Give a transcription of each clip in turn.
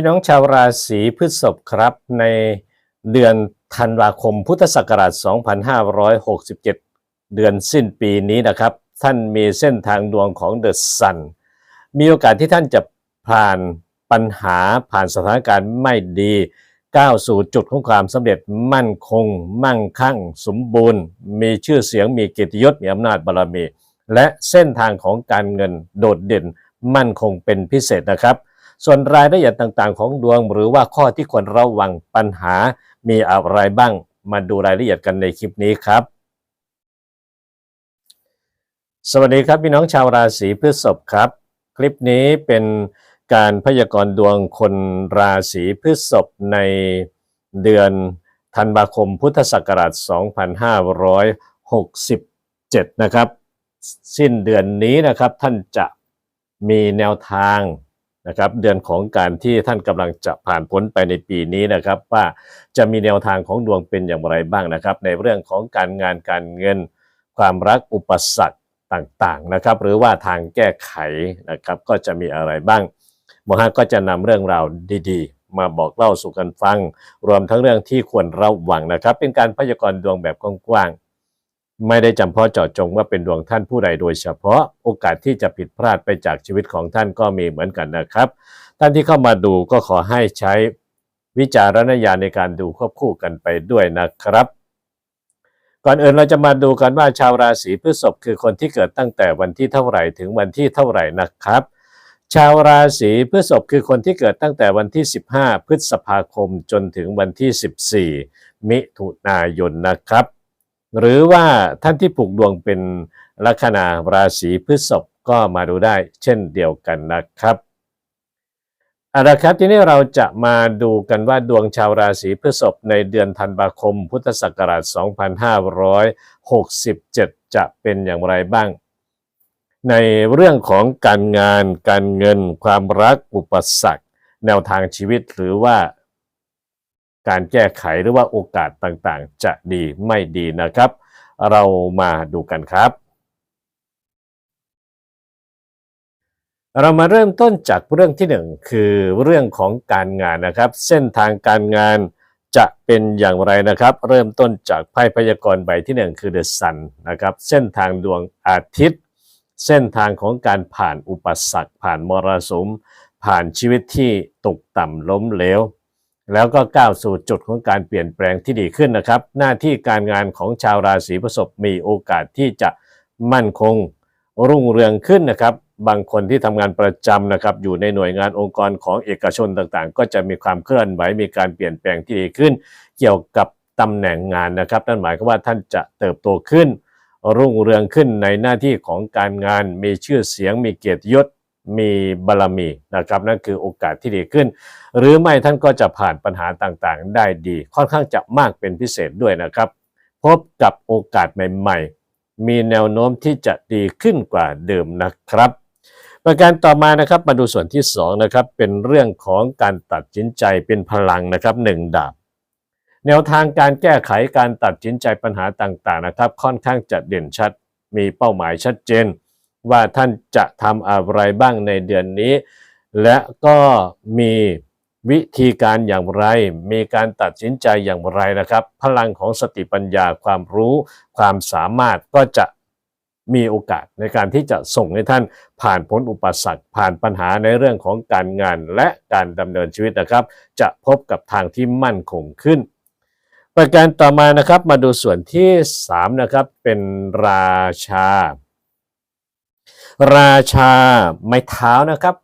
พี่น้องชาวราศีพฤษภครับในเดือนธันวาคมพุทธศักราช 2567 เดือนสิ้นปีนี้นะครับ ท่านมีเส้นทางดวงของเดอะซันมีโอกาสที่ท่านจะผ่านปัญหาผ่านสถานการณ์ไม่ดีก้าวสู่จุดของความสำเร็จมั่นคง มั่งคั่ง สมบูรณ์ มีชื่อเสียงมีเกียรติยศมีอำนาจบารมี และเส้นทางของการเงินโดดเด่นมั่นคงเป็นพิเศษนะครับ ส่วนรายละเอียดต่างๆ ของดวง หรือว่าข้อที่ควรระวังปัญหามีอะไรบ้าง มาดูรายละเอียดกันในคลิปนี้ครับ สวัสดีครับพี่น้องชาวราศีพฤษภครับ คลิปนี้เป็นการพยากรณ์ดวงคนราศีพฤษภในเดือนธันวาคมพุทธศักราช 2567 นะครับ สิ้นเดือนนี้นะครับท่านจะมีแนวทาง นะครับเดือนของการที่ท่านกำลังจะผ่านพ้นไปในปีนี้นะครับ ว่าจะมีแนวทางของดวงเป็นอย่างไรบ้างนะครับ ในเรื่องของการงานการเงิน ความรักอุปสรรคต่างๆนะครับ หรือว่าทางแก้ไขนะครับ ก็จะมีอะไรบ้างหมอฮักก็จะนำเรื่องราวดีๆ มาบอกเล่าสู่กันฟัง รวมทั้งเรื่องที่ควรระวังนะครับ เป็นการพยากรณ์ดวงแบบกว้างๆ ไม่ได้จำเพาะเจาะจงว่าเป็นดวงท่านผู้ใดโดยเฉพาะโอกาสที่จะผิดพลาดไปจากชีวิตของท่านก็มีเหมือนกันนะครับ ท่านที่เข้ามาดูก็ขอให้ใช้วิจารณญาณในการดูควบคู่กันไปด้วยนะครับ ก่อนอื่นเราจะมาดูกันว่าชาวราศีพฤษภคือคนที่เกิดตั้งแต่วันที่เท่าไหร่ถึงวันที่เท่าไหร่นะครับ ชาวราศีพฤษภคือคนที่เกิดตั้งแต่วันที่ 15 พฤษภาคมจนถึงวันที่ 14 มิถุนายนนะครับ หรือว่าท่านที่ผูกดวงเป็นลัคนาราศีพฤษภก็มาดูได้เช่นเดียวกันนะครับเอาละครับทีนี้เราจะมาดูกันว่าดวงชาวราศีพฤษภในเดือนธันวาคม พุทธศักราช 2567 จะเป็นอย่างไรบ้าง ในเรื่องของการงาน การเงิน ความรักอุปสรรค แนวทางชีวิตหรือว่า การแก้ไขหรือว่าโอกาสต่างๆ จะดีไม่ดีนะครับ เรามาดูกันครับ เรามาเริ่มต้นจากเรื่องที่หนึ่งคือเรื่องของการงานนะครับ เส้นทางการงานจะเป็นอย่างไรนะครับ เริ่มต้นจากไพ่พยากรณ์ใบที่หนึ่งคือเดอะซันนะครับ เส้นทางดวงอาทิตย์ เส้นทางของการผ่านอุปสรรค ผ่านมรสุม ผ่านชีวิตที่ตกต่ำล้มเหลว แล้วก็ก้าวสู่จุดของการเปลี่ยนแปลงที่ดีขึ้นนะครับ หน้าที่การงานของชาวราศีพฤษภมีโอกาสที่จะมั่นคงรุ่งเรืองขึ้นนะครับ บางคนที่ทำงานประจำนะครับ อยู่ในหน่วยงานองค์กรของเอกชนต่างๆ ก็จะมีความเคลื่อนไหวมีการเปลี่ยนแปลงที่ดีขึ้น เกี่ยวกับตำแหน่งงานนะครับนั่นหมายความว่าท่านจะเติบโตขึ้น รุ่งเรืองขึ้นในหน้าที่ของการงานมีชื่อเสียงมีเกียรติยศ มีบารมีนะครับนั่นคือโอกาสที่ดีขึ้น หรือไม่ท่านก็จะผ่านปัญหาต่างๆ ได้ดี ค่อนข้างจะมากเป็นพิเศษด้วยนะครับ พบกับโอกาสใหม่ ๆ มีแนวโน้มที่จะดีขึ้นกว่าเดิมนะครับ ประการต่อมานะครับมาดูส่วนที่สองนะครับเป็นเรื่องของการตัดสินใจเป็นพลังนะครับหนึ่งดาบแนวทางการแก้ไขการตัดสินใจปัญหาต่างๆนะครับ ค่อนข้างจะเด่นชัด มีเป้าหมายชัดเจน ว่าท่านจะทำอะไรบ้างในเดือนนี้ และก็มีวิธีการอย่างไร มีการตัดสินใจอย่างไรนะครับ พลังของสติปัญญาความรู้ ความสามารถก็จะมีโอกาสในการที่จะส่งให้ท่านผ่านพ้นอุปสรรค ผ่านปัญหาในเรื่องของการงานและการดำเนินชีวิตนะครับ จะพบกับทางที่มั่นคงขึ้น ประการต่อมานะครับมาดูส่วนที่ 3 นะครับ เป็นราชา ราชาไม้เท้านะครับ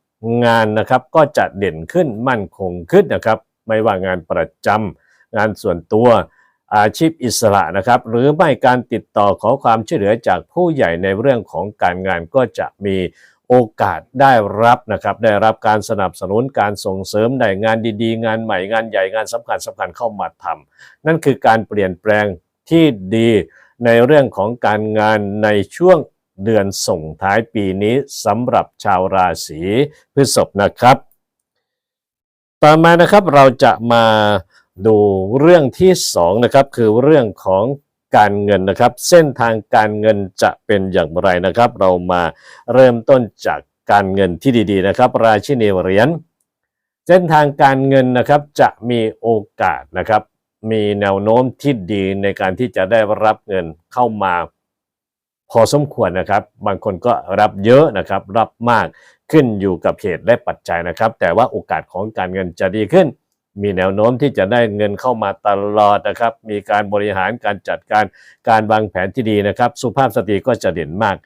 งานนะครับก็จะเด่นขึ้นมั่นคงขึ้นนะครับ ไม่ว่างานประจำงานส่วนตัวอาชีพอิสระนะครับ หรือไม่การติดต่อขอความช่วยเหลือจากผู้ใหญ่ในเรื่องของการงานก็จะมีโอกาสได้รับนะครับ ได้รับการสนับสนุนการส่งเสริมได้งานดีๆ งานใหม่งานใหญ่งานสำคัญสำคัญเข้ามาทำนั่นคือการเปลี่ยนแปลงที่ดีในเรื่องของการงานในช่วง เดือนส่งท้ายปีนี้สำหรับชาวราศีพฤษภนะครับ ต่อมานะครับเราจะมาดูเรื่องที่สองนะครับคือเรื่องของการเงินนะครับ เส้นทางการเงินจะเป็นอย่างไรนะครับ เรามาเริ่มต้นจากการเงินที่ดีๆนะครับ ราชินีเหรียญเส้นทางการเงินนะครับจะมีโอกาสนะครับ มีแนวโน้มที่ดีในการที่จะได้รับเงินเข้ามา พอสมควรนะครับ บางคนก็รับเยอะนะครับ รับมากขึ้นอยู่กับเหตุและปัจจัยนะครับ แต่ว่าโอกาสของการเงินจะดีขึ้น มีแนวโน้มที่จะได้เงินเข้ามาตลอดนะครับ มีการบริหารการจัดการการวางแผนที่ดีนะครับ สุภาพสตรีก็จะเด่นมาก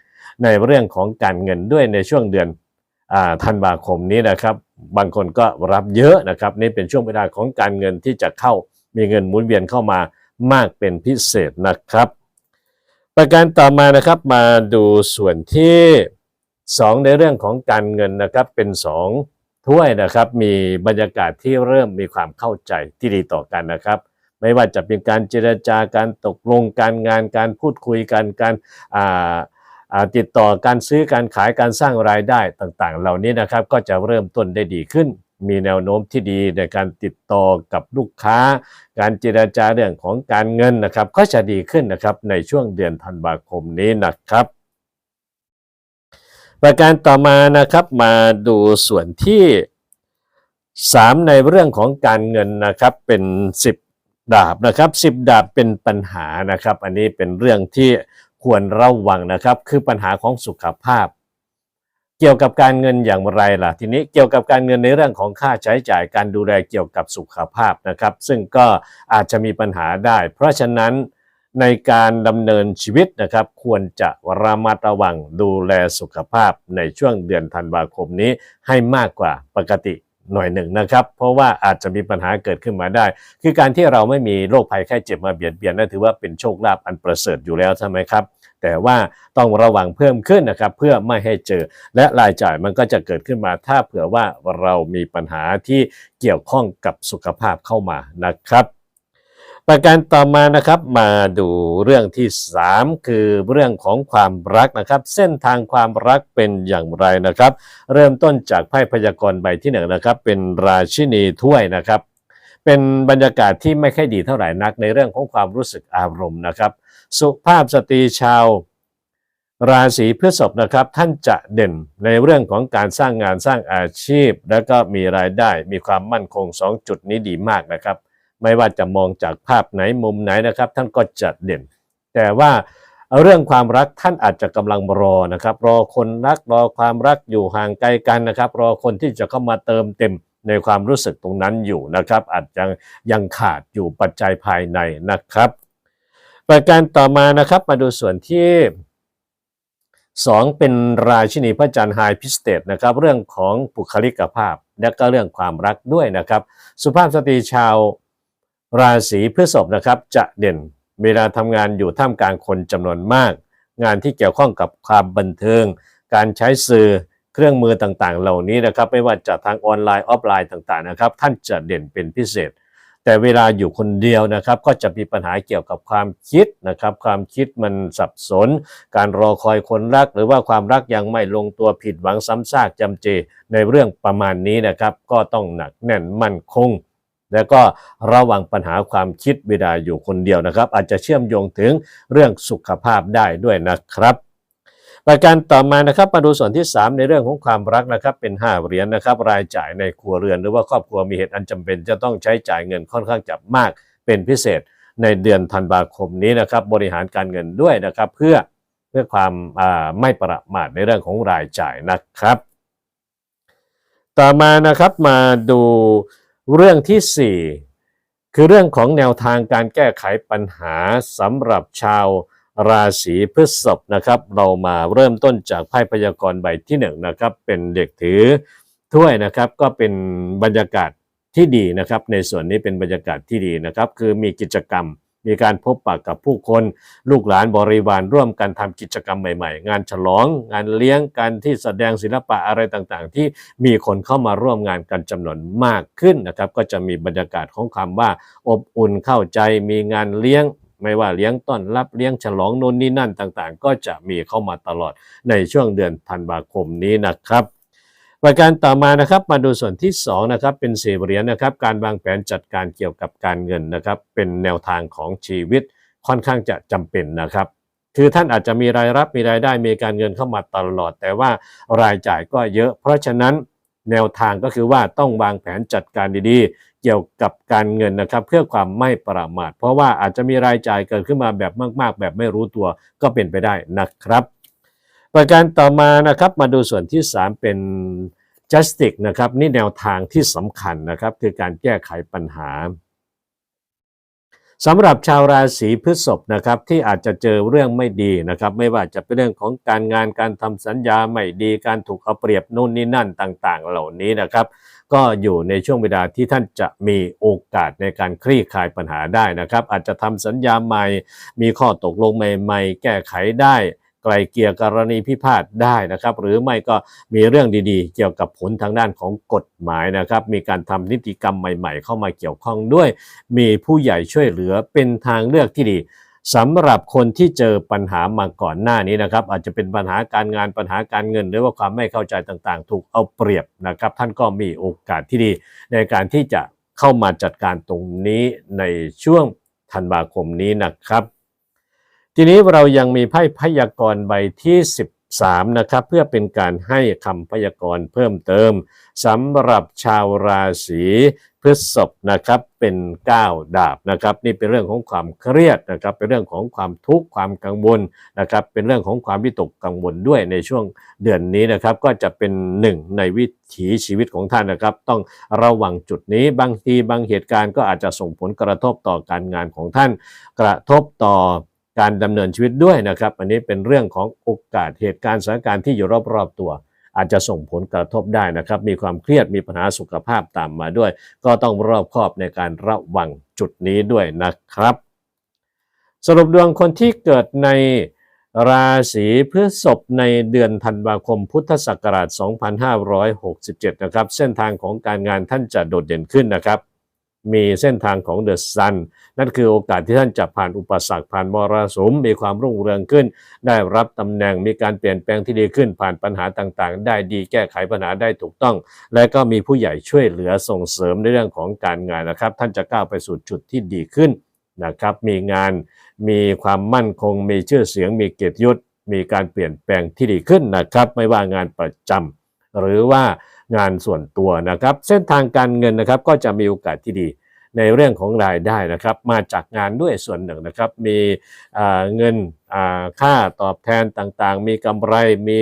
ในเรื่องของการเงินด้วยในช่วงเดือนธันวาคมนี้นะครับ บางคนก็รับเยอะนะครับ นี่เป็นช่วงเวลาของการเงินที่จะเข้ามีเงินหมุนเวียนเข้ามามากเป็นพิเศษนะครับ ประการต่อมานะครับมาดูส่วนที่ 2 ในเรื่องของการเงินนะครับเป็น 2 ถ้วยนะครับ มีบรรยากาศที่เริ่มมีความเข้าใจที่ดีต่อกันนะครับ ไม่ว่าจะเป็นการเจรจาการตกลงการงานการพูดคุยกันการติดต่อการซื้อการขายการสร้างรายได้ต่างๆ เหล่านี้นะครับก็จะเริ่มต้นได้ดีขึ้น มีแนวโน้มที่ดีในการติดต่อกับลูกค้า การเจรจาเรื่องของการเงินนะครับ ก็จะดีขึ้นนะครับในช่วงเดือนธันวาคมนี้นะครับ ประการต่อมานะครับมาดูส่วนที่ 3 ในเรื่องของการเงินนะครับเป็น 10 ดาบนะครับ10 ดาบเป็นปัญหานะครับ อันนี้เป็นเรื่องที่ควรระวังนะครับ คือปัญหาของสุขภาพ เกี่ยวกับการเงินอย่างไรล่ะ ทีนี้เกี่ยวกับการเงินในเรื่องของค่าใช้จ่ายการดูแลเกี่ยวกับสุขภาพนะครับ ซึ่งก็อาจจะมีปัญหาได้ เพราะฉะนั้นในการดำเนินชีวิตนะครับ ควรจะระมัดระวังดูแลสุขภาพในช่วงเดือนธันวาคมนี้ให้มากกว่าปกติหน่อยหนึ่งนะครับ เพราะว่าอาจจะมีปัญหาเกิดขึ้นมาได้ คือการที่เราไม่มีโรคภัยไข้เจ็บมาเบียดเบียนนั่นถือว่าเป็นโชคลาภอันประเสริฐอยู่แล้วใช่ไหมครับ แต่ว่าต้องระวังเพิ่มขึ้นนะครับเพื่อไม่ให้เจอ และรายจ่ายมันก็จะเกิดขึ้นมาถ้าเผื่อว่าเรามีปัญหาที่เกี่ยวข้องกับสุขภาพเข้ามานะครับ ประการต่อมานะครับมาดูเรื่องที่ 3 คือเรื่องของความรักนะครับ เส้นทางความรักเป็นอย่างไรนะครับ เริ่มต้นจากไพ่พยากรณ์ใบที่หนึ่งนะครับ เป็นราชินีถ้วยนะครับเป็นบรรยากาศที่ไม่ค่อยดีเท่าไหร่นักในเรื่องของความรู้สึกอารมณ์นะครับ สุภาพสตรีชาว ราศีพฤษภนะครับ ท่านจะเด่นในเรื่องของการสร้างงานสร้างอาชีพ แล้วก็มีรายได้มีความมั่นคง 2 จุดนี้ดีมากนะครับ ไม่ว่าจะมองจากภาพไหนมุมไหนนะครับ ท่านก็จะเด่น แต่ว่าเรื่องความรักท่านอาจจะกำลังรอนะครับ รอคนรักรอความรักอยู่ห่างไกลกันนะครับ รอคนที่จะเข้ามาเติมเต็มในความรู้สึกตรงนั้นอยู่นะครับ อาจจะยังขาดอยู่ปัจจัยภายในนะครับ ประการต่อมานะครับมาดูส่วนที่ 2 เป็นราชินีพระจันทร์ไฮพิสเตตนะครับเรื่องของบุคลิกภาพ และก็เรื่องความรักด้วยนะครับ สุภาพสตรีชาวราศีพฤษภนะครับจะเด่นเวลาทำงานอยู่ท่ามกลางคนจำนวนมาก งานที่เกี่ยวข้องกับความบันเทิง การใช้สื่อเครื่องมือต่างๆ เหล่านี้นะครับ ไม่ว่าจะทางออนไลน์ออฟไลน์ต่างๆนะครับ ท่านจะเด่นเป็นพิเศษ แต่เวลาอยู่คนเดียวนะครับ ก็จะมีปัญหาเกี่ยวกับความคิดนะครับ ความคิดมันสับสน การรอคอยคนรัก หรือว่าความรักยังไม่ลงตัวผิดหวังซ้ำซากจำเจ ในเรื่องประมาณนี้นะครับ ก็ต้องหนักแน่นมั่นคง แล้วก็ระวังปัญหาความคิดเวลาอยู่คนเดียวนะครับ อาจจะเชื่อมโยงถึงเรื่องสุขภาพได้ด้วยนะครับ ประการต่อมานะครับมาดูส่วนที่ 3 ในเรื่องของความรักนะครับเป็น 5 เหรียญนะครับรายจ่ายในครัวเรือน หรือว่าครอบครัวมีเหตุอันจำเป็น จะต้องใช้จ่ายเงินค่อนข้างจะมากเป็นพิเศษในเดือนธันวาคมนี้นะครับบริหารการเงินด้วยนะครับเพื่อเพื่อความอ่าไม่ประมาทในเรื่องของรายจ่ายนะครับ ต่อมานะครับมาดูเรื่องที่ 4 คือเรื่องของแนวทางการแก้ไขปัญหาสำหรับชาว ราศีพฤษภนะครับ เรามาเริ่มต้นจากไพ่พยากรณ์ใบที่หนึ่งนะครับ เป็นเด็กถือถ้วยนะครับก็เป็นบรรยากาศที่ดีนะครับ ในส่วนนี้เป็นบรรยากาศที่ดีนะครับ คือมีกิจกรรมมีการพบปะกับผู้คนลูกหลานบริวารร่วมกันทำกิจกรรมใหม่ๆ งานฉลอง งานเลี้ยงการที่แสดงศิลปะอะไรต่างๆ ที่มีคนเข้ามาร่วมงานกันจำนวนมากขึ้นนะครับ ก็จะมีบรรยากาศของคำว่าอบอุ่นเข้าใจมีงานเลี้ยง ไม่ว่าเลี้ยงต้อนรับเลี้ยงฉลองโน่นนี่นั่นต่างๆ ก็จะมีเข้ามาตลอดในช่วงเดือนธันวาคมนี้นะครับประการต่อมานะครับมาดูส่วนที่2นะครับเป็นสี่เหรียญนะครับการวางแผนจัดการเกี่ยวกับการเงินนะครับ เป็นแนวทางของชีวิตค่อนข้างจะจำเป็นนะครับ คือท่านอาจจะมีรายรับมีรายได้มีการเงินเข้ามาตลอด แต่ว่ารายจ่ายก็เยอะ เพราะฉะนั้น แนวทางก็คือว่าต้องวางแผนจัดการดีๆ เกี่ยวกับการเงินนะครับ เพื่อความไม่ประมาท เพราะว่าอาจจะมีรายจ่ายเกิดขึ้นมาแบบมาก ๆ แบบไม่รู้ตัวก็เป็นไปได้นะครับ ประการต่อมานะครับมาดูส่วนที่ 3 เป็น justice นะครับนี่แนวทางที่สำคัญนะครับคือการแก้ไขปัญหา สำหรับชาวราศีพฤษภนะครับที่อาจจะเจอเรื่องไม่ดีนะครับ ไม่ว่าจะเป็นเรื่องของการงานการทำสัญญาไม่ดีการถูกเอาเปรียบนู่นนี่นั่นต่าง ๆ เหล่านี้นะครับ ก็อยู่ในช่วงเวลาที่ท่านจะมีโอกาสในการคลี่คลายปัญหาได้นะครับ อาจจะทำสัญญาใหม่ มีข้อตกลงใหม่ ๆ แก้ไขได้ ไกลเกลี่ยกรณีพิพาทได้นะครับ หรือไม่ก็มีเรื่องดีๆ เกี่ยวกับผลทางด้านของกฎหมายนะครับ มีการทำนิติกรรมใหม่ๆ เข้ามาเกี่ยวข้องด้วย มีผู้ใหญ่ช่วยเหลือเป็นทางเลือกที่ดีสำหรับคนที่เจอปัญหามาก่อนหน้านี้นะครับ อาจจะเป็นปัญหาการงานปัญหาการเงิน หรือว่าความไม่เข้าใจต่างๆ ถูกเอาเปรียบนะครับ ท่านก็มีโอกาสที่ดี ในการที่จะเข้ามาจัดการตรงนี้ในช่วงธันวาคมนี้นะครับ ทีนี้เรายังมีไพ่พยากรณ์ใบที่ 13 นะครับเพื่อเป็นการให้คำพยากรณ์เพิ่มเติมสำหรับชาวราศีพฤษภนะครับเป็น9ดาบนะครับ นี่เป็นเรื่องของความเครียดนะครับ เป็นเรื่องของความทุกข์ความกังวลนะครับ เป็นเรื่องของความวิตกกังวลด้วยในช่วงเดือนนี้นะครับ ก็จะเป็นหนึ่งในวิถีชีวิตของท่านนะครับ ต้องระวังจุดนี้บางทีบางเหตุการณ์ก็อาจจะส่งผลกระทบต่อการงานของท่าน กระทบต่อ การดำเนินชีวิตด้วยนะครับ อันนี้เป็นเรื่องของโอกาสเหตุการณ์สถานการณ์ที่อยู่รอบๆตัว อาจจะส่งผลกระทบได้นะครับ มีความเครียดมีปัญหาสุขภาพตามมาด้วย ก็ต้องรอบคอบในการระวังจุดนี้ด้วยนะครับ สรุปดวงคนที่เกิดในราศีพฤษภในเดือนธันวาคมพุทธศักราช 2567 นะครับ เส้นทางของการงานท่านจะโดดเด่นขึ้นนะครับ มีเส้นทางของเดอะซัน นั่นคือโอกาสที่ท่านจะผ่านอุปสรรคผ่านมรสุมมีความรุ่งเรืองขึ้น ได้รับตำแหน่งมีการเปลี่ยนแปลงที่ดีขึ้นผ่านปัญหาต่างๆ ได้ดีแก้ไขปัญหาได้ถูกต้อง และก็มีผู้ใหญ่ช่วยเหลือส่งเสริมในเรื่องของการงานนะครับ ท่านจะก้าวไปสู่จุดที่ดีขึ้นนะครับ มีงานมีความมั่นคง มีชื่อเสียง มีเกียรติยศมีการเปลี่ยนแปลงที่ดีขึ้นนะครับ ไม่ว่างานประจำหรือว่า งานส่วนตัวนะครับ เส้นทางการเงินนะครับก็จะมีโอกาสที่ดีในเรื่องของรายได้นะครับ มาจากงานด้วยส่วนหนึ่งนะครับ มีเงินค่าตอบแทนต่างๆ มีกำไรมี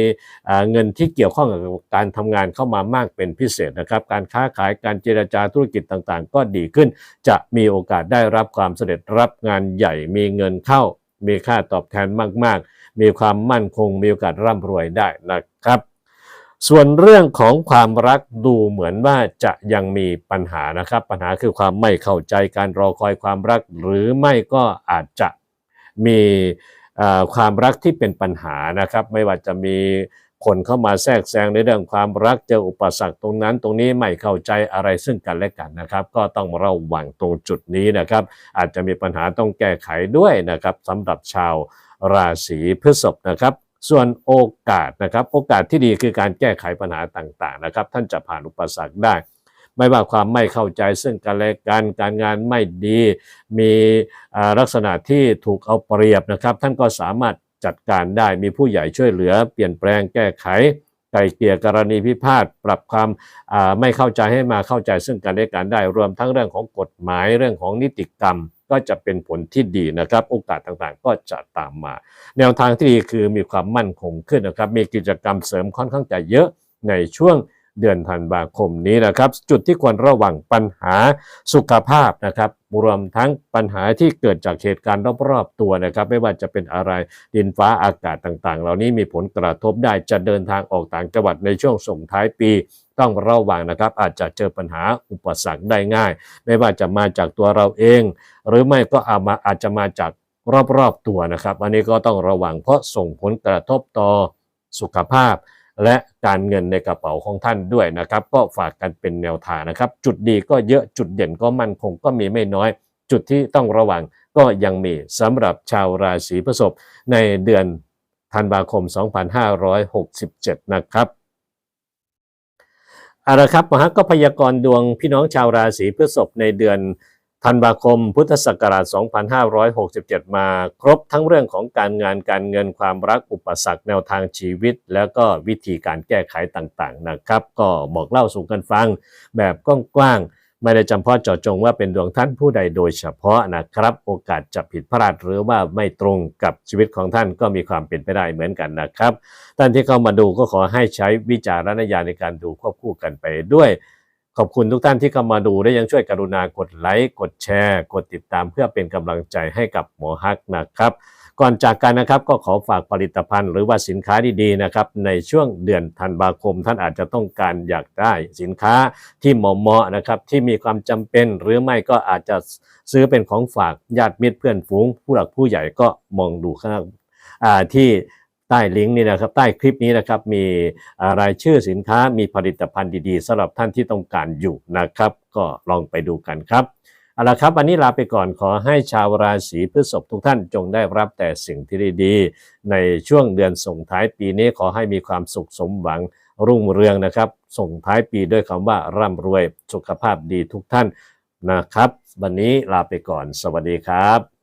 เงินที่เกี่ยวข้องกับการทำงานเข้ามามากเป็นพิเศษนะครับ การค้าขายการเจรจาธุรกิจต่างๆ ก็ดีขึ้น จะมีโอกาสได้รับความสำเร็จรับงานใหญ่มีเงินเข้า มีค่าตอบแทนมากๆ มีความมั่นคงมีโอกาสร่ำรวยได้นะครับ ส่วนเรื่องของความรักดูเหมือนว่าจะยังมีปัญหานะครับ ปัญหาคือความไม่เข้าใจการรอคอยความรัก หรือไม่ก็อาจจะมีความรักที่เป็นปัญหานะครับ ไม่ว่าจะมีคนเข้ามาแทรกแซงในเรื่องความรักเจออุปสรรคตรงนั้น ตรงนี้ไม่เข้าใจอะไรซึ่งกันและกันนะครับ ก็ต้องระวังตรงจุดนี้นะครับ อาจจะมีปัญหาต้องแก้ไขด้วยนะครับสำหรับชาวราศีพฤษภนะครับ ส่วนโอกาสนะครับ โอกาสที่ดีคือการแก้ไขปัญหาต่างๆนะครับ ท่านจะผ่านอุปสรรคได้ ไม่ว่าความไม่เข้าใจซึ่งกันและกันการงานไม่ดี มีลักษณะที่ถูกเอาเปรียบนะครับ ท่านก็สามารถจัดการได้มีผู้ใหญ่ช่วยเหลือ เปลี่ยนแปลงแก้ไขไกลเกลี่ยกรณีพิพาทปรับความไม่เข้าใจให้มาเข้าใจซึ่งกันและกันได้ รวมทั้งเรื่องของกฎหมายเรื่องของนิติกรรม ก็จะเป็นผลที่ดีนะครับ โอกาสต่างๆ ก็จะตามมา แนวทางที่ดีคือมีความมั่นคงขึ้นนะครับ มีกิจกรรมเสริมค่อนข้างจะเยอะในช่วงเดือนธันวาคมนี้นะครับ จุดที่ควรระวังปัญหาสุขภาพนะครับรวมทั้งปัญหาที่เกิดจากเหตุการณ์รอบๆตัวนะครับ ไม่ว่าจะเป็นอะไรดินฟ้าอากาศต่างๆ เหล่านี้มีผลกระทบได้จะเดินทางออกต่างจังหวัดในช่วงส่งท้ายปี ต้องระวังนะครับ อาจจะเจอปัญหาอุปสรรคได้ง่าย ไม่ว่าจะมาจากตัวเราเอง หรือไม่ก็อาจมาอาจจะมาจากรอบๆตัวนะครับ อันนี้ก็ต้องระวังเพราะส่งผลกระทบต่อสุขภาพ และการเงินในกระเป๋าของท่านด้วยนะครับ ก็ฝากกันเป็นแนวทางนะครับ จุดดีก็เยอะจุดเด่นก็มั่นคงก็มีไม่น้อย จุดที่ต้องระวังก็ยังมีสำหรับชาวราศีพฤษภในเดือนธันวาคม 2567 นะครับ เอาละครับมหาก็พยากรณ์ดวงพี่น้องชาวราศีพฤษภในเดือนธันวาคม พุทธศักราช 2567 มาครบทั้งเรื่องของการงานการเงินความรักอุปสรรคแนวทางชีวิต แล้วก็วิธีการแก้ไขต่างๆนะครับ ก็บอกเล่าสู่กันฟังแบบกว้างๆ ไม่ได้จำเพาะเจาะจงว่าเป็นดวงท่านผู้ใดโดยเฉพาะนะครับ โอกาสจะผิดพลาดหรือว่าไม่ตรงกับชีวิตของท่านก็มีความเป็นไปได้เหมือนกันนะครับ ท่านที่เข้ามาดูก็ขอให้ใช้วิจารณญาณในการดูควบคู่กันไปด้วยขอบคุณทุกท่านที่เข้ามาดูและยังช่วยกรุณากดไลค์ กดแชร์ กดติดตามเพื่อเป็นกำลังใจให้กับหมอฮักนะครับ ก่อนจากกันนะครับก็ขอฝากผลิตภัณฑ์หรือว่าสินค้าดีๆนะครับในช่วงเดือนธันวาคม ท่านอาจจะต้องการอยากได้สินค้าที่เหมาะๆนะครับที่มีความจำเป็นหรือไม่ก็อาจจะซื้อเป็นของฝากญาติมิตรเพื่อนฝูง ผู้หลักผู้ใหญ่ก็มองดูข้างที่ใต้ลิงก์นี้นะครับใต้คลิปนี้นะครับมีอ่ารายชื่อสินค้ามีผลิตภัณฑ์ดีๆสำหรับท่านที่ต้องการอยู่นะครับ ก็ลองไปดูกันครับ เอาละครับวันนี้ลาไปก่อนขอให้ชาวราศีพฤษภทุกท่านจงได้รับแต่สิ่งที่ดีๆในช่วงเดือนส่งท้ายปีนี้ขอให้มีความสุขสมหวังรุ่งเรืองนะครับ ส่งท้ายปีด้วยคำว่าร่ำรวยสุขภาพดีทุกท่านนะครับ วันนี้ลาไปก่อนสวัสดีครับ